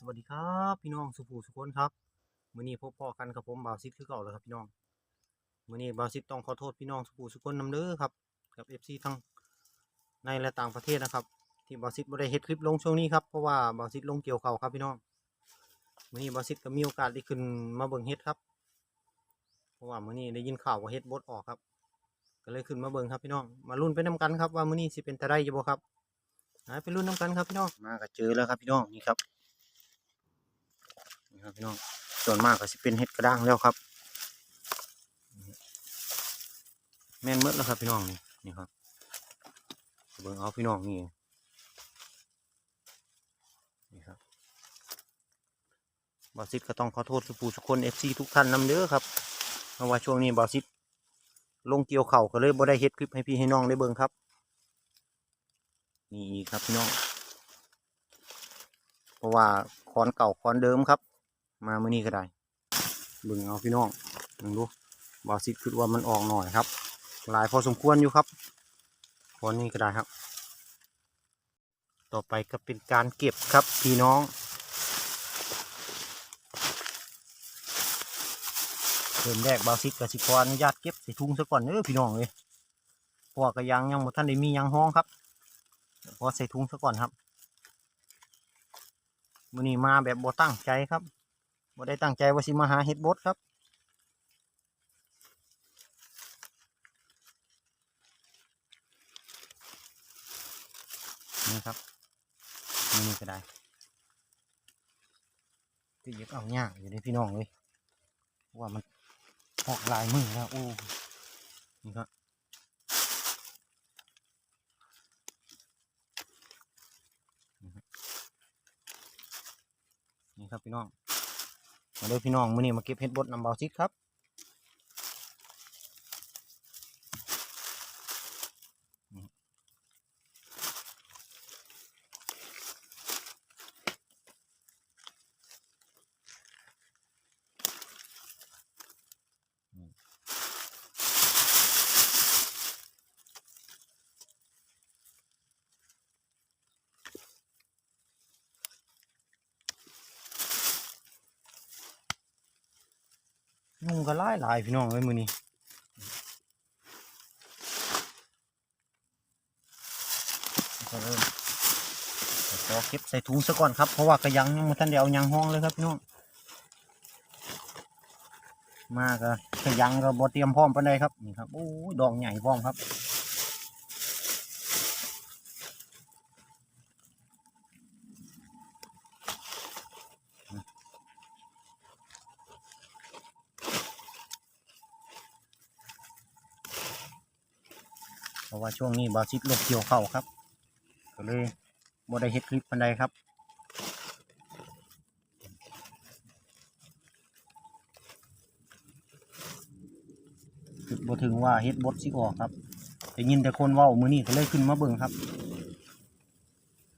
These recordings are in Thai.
สวัสดีครับพี่น้องสุภูสุคนครับมื้อนี้พบพ่อกันกับผมบาวซิดคือเก่าแล้วครับพี่น้องมื้อนี้บาวซิดต้องขอโทษพี่น้องสุภูสุคนนำเด้อครับกับ FC ทั้งในและต่างประเทศนะครับ ที่บาวซิดบ่ได้เฮ็ดคลิปลงช่วงนี้ครับเพราะว่าบาวซิดลงเกี่ยวเข้าครับพี่น้องมื้อนี้บาวซิดก็มีโอกาสได้ขึ้นมาเบิ่งเฮ็ดครับ เพราะว่ามื้อนี้ได้ยินข่าวว่าเฮ็ดบดออกครับ ก็เลยขึ้นมาเบิ่งครับพี่น้องมาลุ้นไปนํกันครับว่ามื้อนี้สิเป็นตาได้อยู่บ่ครับหาไปลุ้นนํกันครับพี่น้องมาก็เจอแล้วครับพี่น้องนี่ครับ ครับพี่น้องส่วนมากก็สิเป็นเห็ดกระด้างแล้วครับ แม่นหมดแล้วครับพี่น้องนี่นี่ครับเบิ่งเอาพี่น้องนี่นี่ครับบอสิตก็ต้องขอโทษสุปูสุกคนเอฟซีทุกท่านนำเด้อครับเพราะว่าช่วงนี้บอสิตลงเกี่ยวเข่าก็เลยบ่ได้เฮ็ดคลิปให้พี่ให้น้องได้เบิ่งครับ นี่อีกครับพี่น้อง เพราะว่าคอนเก่าคอนเดิมครับ มาเมื่อนี้ก็ได้เบิ่งเอาพี่น้องลองดูบาซิดคิดว่ามันออกหน่อยครับ หลายพอสมควรอยู่ครับคอนนี้ก็ได้ครับ ต่อไปก็เป็นการเก็บครับพี่น้องเริ่มแรกบาซิดกับสิขออนุญาตเก็บใส่ถุงซะก่อนเด้อพี่น้องเลยเพว่ากระยังยังหมดท่านได้มียังห้องครับพอใส่ถุงซะก่อนครับมื่อนี้มาแบบบ่ตั้งใจครับ บ่ได้ตั้งใจว่าสิมาหาเห็ดบดครับ นี่ครับนี่ก็ได้ที่ยึดเอายาอยู่ในพี่น้องเลยว่ามันออกลายมือแล้วโอ้นี่ครับนี่ครับพี่น้อง มาเด้อพี่น้องมื้อนี้มาเก็บเห็ดบดนำเบาซิดครับ ยุงก็ไลายหลายพี่น้องเลยมือนี้ก็เริ่มขอเก็บใส่ถุงซะก่อนครับ เพราะว่ากระยังยังมาท่านเดียวยังห้องเลยครับพี่น้อง มาก็กระยังก็บอเตรียมพร้อมปานใดครับ นี่ครับ โอ้ดอกใหญ่พร้อมครับ เพราะว่าช่วงนี้บาซิดลบเกี่ยวเข้าครับ ก็เลยบ่ได้เฮ็ดคลิปปันใดครับคิดบ่ถึงว่าเฮ็ดบดสิออกครับได้ยินแต่คนว้ามือนี้ก็เลยขึ้นมาเบิ่งครับ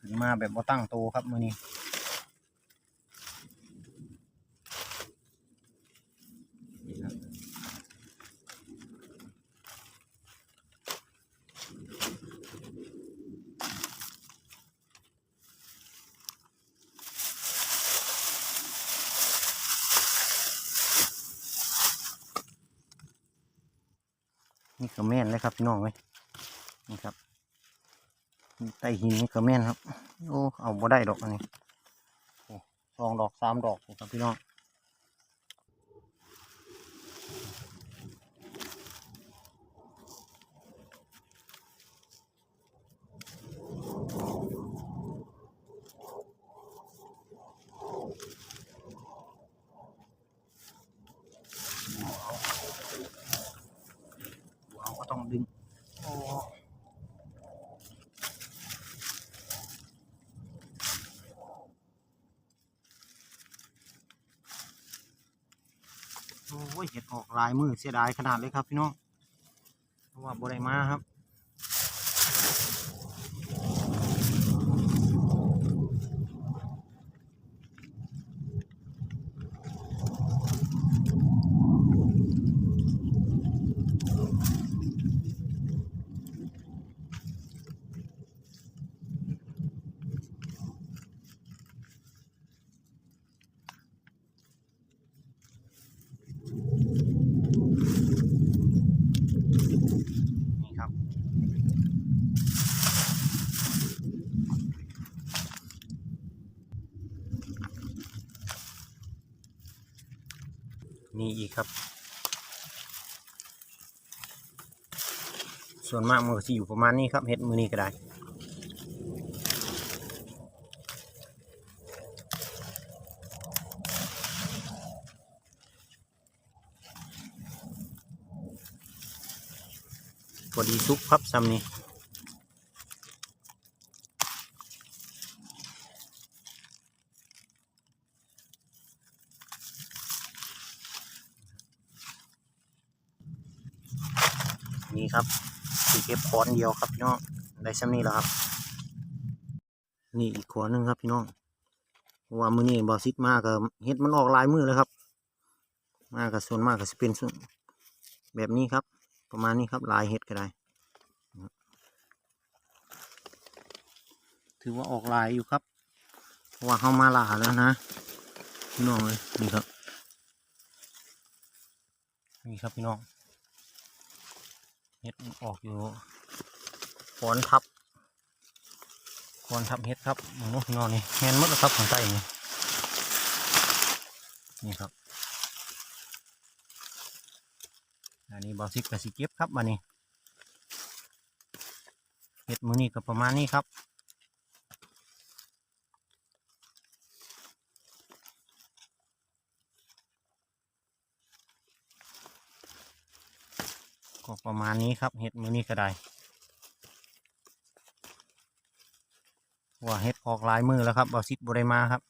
ขึ้นมาแบบบ่ตั้งโตครับมือนี้ นี่ก็แม่นเลยครับพี่น้องเลยนี่ครับใต้หินนี่ก็แม่นครับ โอ้เอาบ่ได้ดอกอันนี้โอ้สองดอกสามดอกครับพี่น้อง ว้าวก็ต้องดึงโอ้โอ้ยเห็ดออก ลายมือเสียดายขนาดเลยครับพี่น้องเพราะว่าบไดมาครับ นี่อีกครับ ส่วนมากมันก็จะอยู่ประมาณนี้ครับเห็ดมือนี้ก็ได้พอดีซุปครับซ้ำนี้ นี่ครับสีเก็บขอนเดียวครับพี่น้องได้ซ้ำนี้แล้วครับ นี่อีกขอนหนึ่งครับพี่น้องว่ามือนี้บอซิดมากกับเฮ็ดมันออกลายมือเลยครับ มากกับส่วนมากก็จะเป็นส่วนแบบนี้ครับ ประมาณนี้ครับลายเฮ็ดก็ได้ ถือว่าออกลายอยู่ครับเพราะว่าเข้ามาหลาแล้วนะพี่น้องเลยนี่ครับนี่ครับพี่น้อง เฮ็ดออกอยู่ฟอนทับฟอนทับเฮ็ดครับมองพี่น้อนนี่แมนมดครับของใต้นี่นี่ครับอันนี้บอสิกกับสิเก็บครับมานี่เฮ็ดมือนี่ก็ประมาณนี้ครับ ก็ประมาณนี้ครับ เห็ดมือนี้ก็ได้ว่าเห็ดออกหลายมือแล้วครับบาซิดบริมาครับ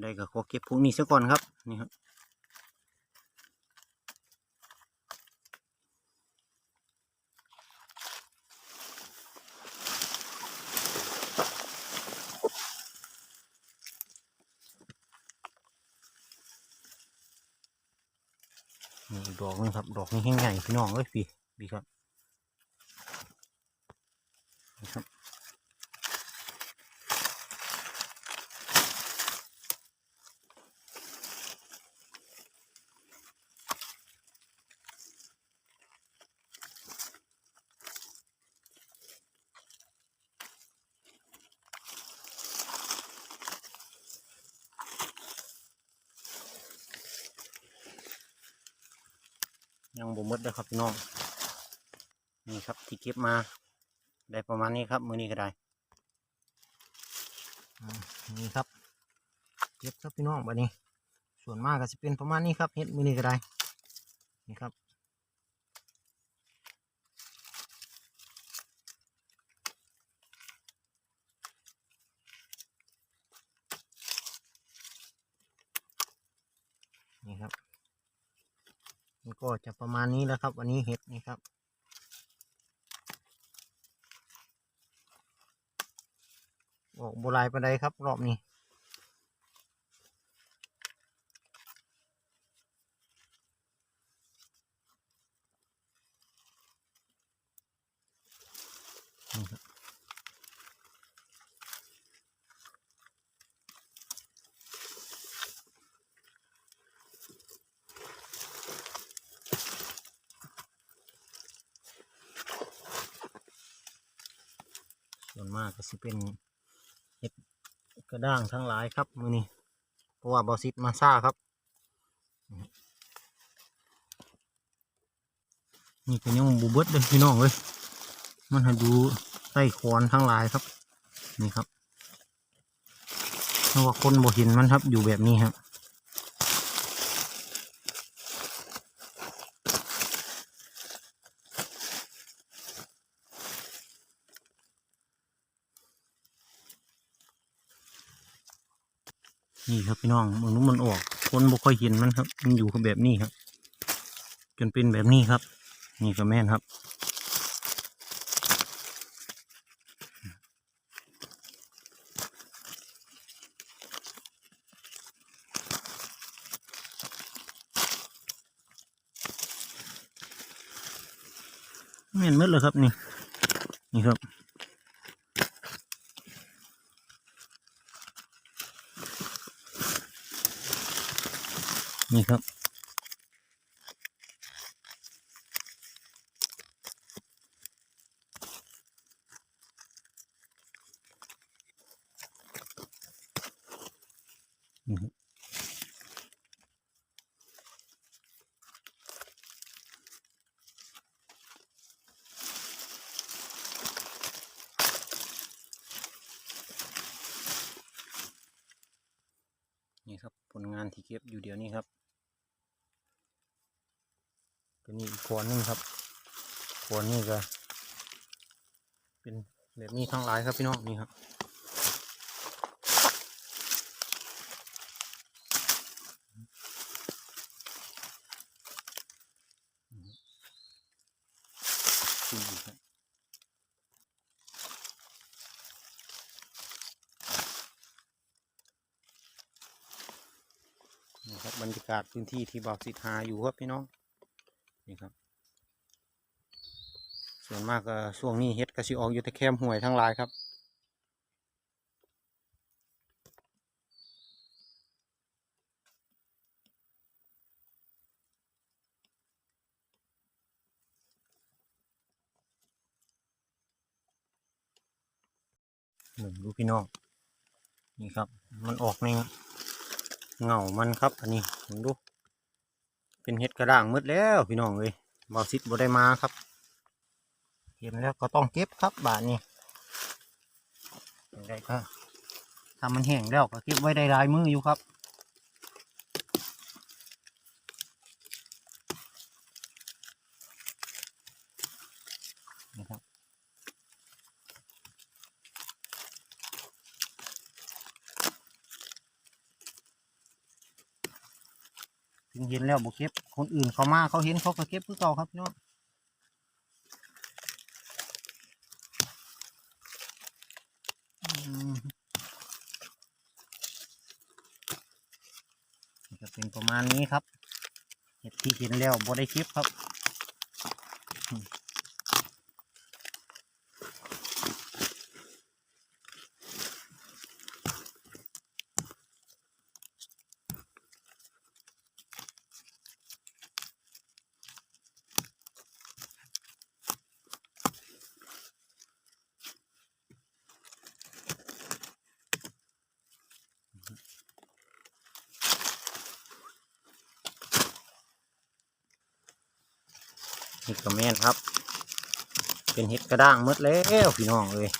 ได้ก็ขอเก็บพวกนี้ซะก่อนครับนี่ครับนี่ดอกนึงครับ ดอกนี้แห้งใหญ่พี่น้องเอ้ยพี่พี่ครับนี่ครับ ยังบ่หมดเลยครับพี่น้องนี่ครับที่เก็บมา ได้ประมาณนี้ครับมือนี้ก็ได้นี่ครับเก็บครับพี่น้องบัดนี้ ส่วนมากก็จะเป็นประมาณนี้ครับเฮ็ดมือนี้ก็ได้นี่ครับ มันก็จะประมาณนี้แล้วครับ วันนี้เห็ดนี่ครับออกโบรายปานใดครับ รอบนี้นี่ครับ ส่วนมากก็สิเป็นเห็ดกระด้างทั้งหลายครับมือนี้เพราะว่าบอซิดมาซ่าครับ นี่ก็ยังบูเบิดเลยพี่น้องเลยมันให้ดูใต้คอนทั้งหลายครับ นี่ครับเพราะว่าคนบ่เห็นมันครับอยู่แบบนี้ครับ นี่ครับพี่น้องมันนู้มันออก คนบุค่อยเห็นมันครับ มันอยู่แบบนี้ครับ จนเป็นแบบนี้ครับ นี่ก็แม่นครับแม่นมืดเลยครับนี่ นี่ครับ นี่ครับ นี่ครับนี่ครับผลงานที่เก็บอยู่เดี๋ยวนี้ครับ ตัวนี้อีกคนหนึงครับคนนี้ก็เป็นแบบนี้ทั้งหลายครับพี่น้องนี่ครับอืมครับนี่ครับบรรยากาศพื้นที่ที่บ่าวสิทธาอยู่ครับพี่น้อง นี่ครับ ส่วนมากก็ช่วงนี้เฮ็ดก็สิออกอยู่แต่แคมห้วยทั้งหลายครับหนึ่งดูพี่น้องนี่ครับ มันออกในเงามันครับ อันนี้ดู เป็นเห็ดกระด้างมืดแล้วพี่น้องเลยบาวซิดบ่ได้มาครับ เห็นแล้วก็ต้องเก็บครับบาทนี้ได้ก็ทำมันแห้งแล้วก็เก็บไว้ได้หลายมืออยู่ครับ ถึงเห็นแล้วบ่เก็บ คนอื่นเขามาเขาเห็นเขาก็เก็บคือเก่าครับพี่น้องอืมนี่ก็เป็นประมาณนี้ครับเห็ดที่เห็นแล้วบ่ได้เก็บครับ เห็ดกระแมนครับ เป็นเห็ดกระด้างหมดแล้วพี่น้องเลย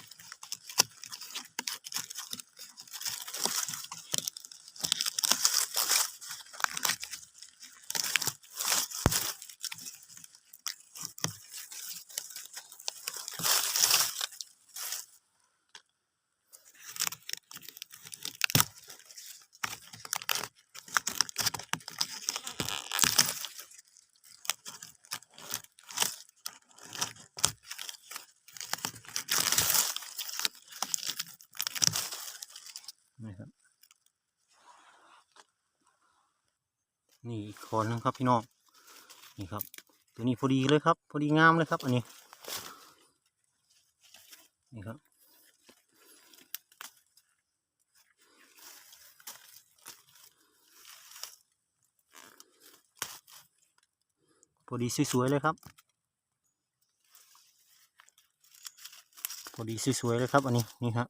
นี่ครับ นี่อีกคนนึงครับพี่น้องนี่ครับ ตัวนี้พอดีเลยครับ พอดีงามเลยครับ อันนี้นี่ครับพอดีสวยๆเลยครับพอดีสวยๆเลยครับ อันนี้นี่ครั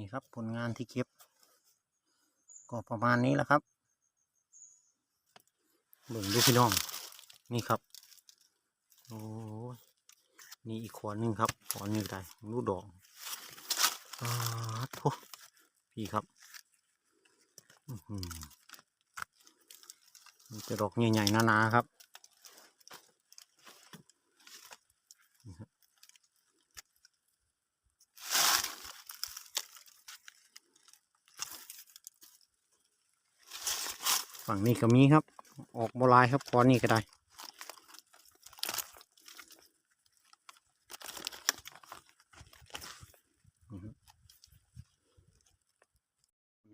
นี่ครับผลงานที่เก็บ ก็ประมาณนี้แหละครับเบิ่งดูพี่น้อง นี่ครับ โอ้นี่อีกขวดหนึ่งครับขวดนี้ก็ได้ดูดอกอ่าโถพี่ครับอือหือมีแต่ดอกใหญ่ๆหนาๆครับนี่ครับ ฝั่งนี้ก็มีครับ ออกบลายครับขวดนี้ก็ได้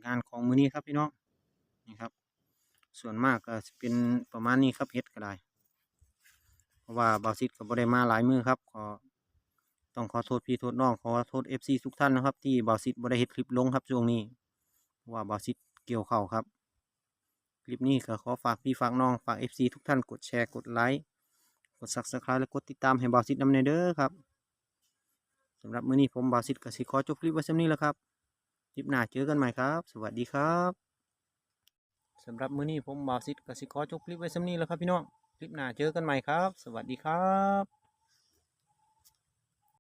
งานของมือนี้ครับพี่น้องนี่ครับ ส่วนมากก็จะเป็นประมาณนี้ครับเฮ็ดก็ได้เพราะว่าบาซิดก็บ่ได้มาหลายมือครับขอต้องขอโทษพี่โทษน้องขอโทษ FC ทุกท่านนะครับ ที่บาซิดบ่ได้เฮ็ดคลิปลงครับช่วงนี้ว่าบาซิดเกี่ยวเข้าครับ คลิปนี้ก็ขอฝากพี่ฝากน้องฝาก FC ทุกท่านกดแชร์กดไลค์กด Subscribe และกดติดตามให้บาวซิดนำเนเด้อครับสำหรับมื้อนี้ผมบาวซิดกสิขอจบคลิปไว้ส่ำนี้แล้วครับคลิปหน้าเจอกันใหม่ครับ สวัสดีครับสำหรับมื้อนี้ผมบาวซิดกสิขอจบคลิปไว้สำนี้แล้วครับพี่น้องคลิปหน้าเจอกันใหม่ครับ สวัสดีครับ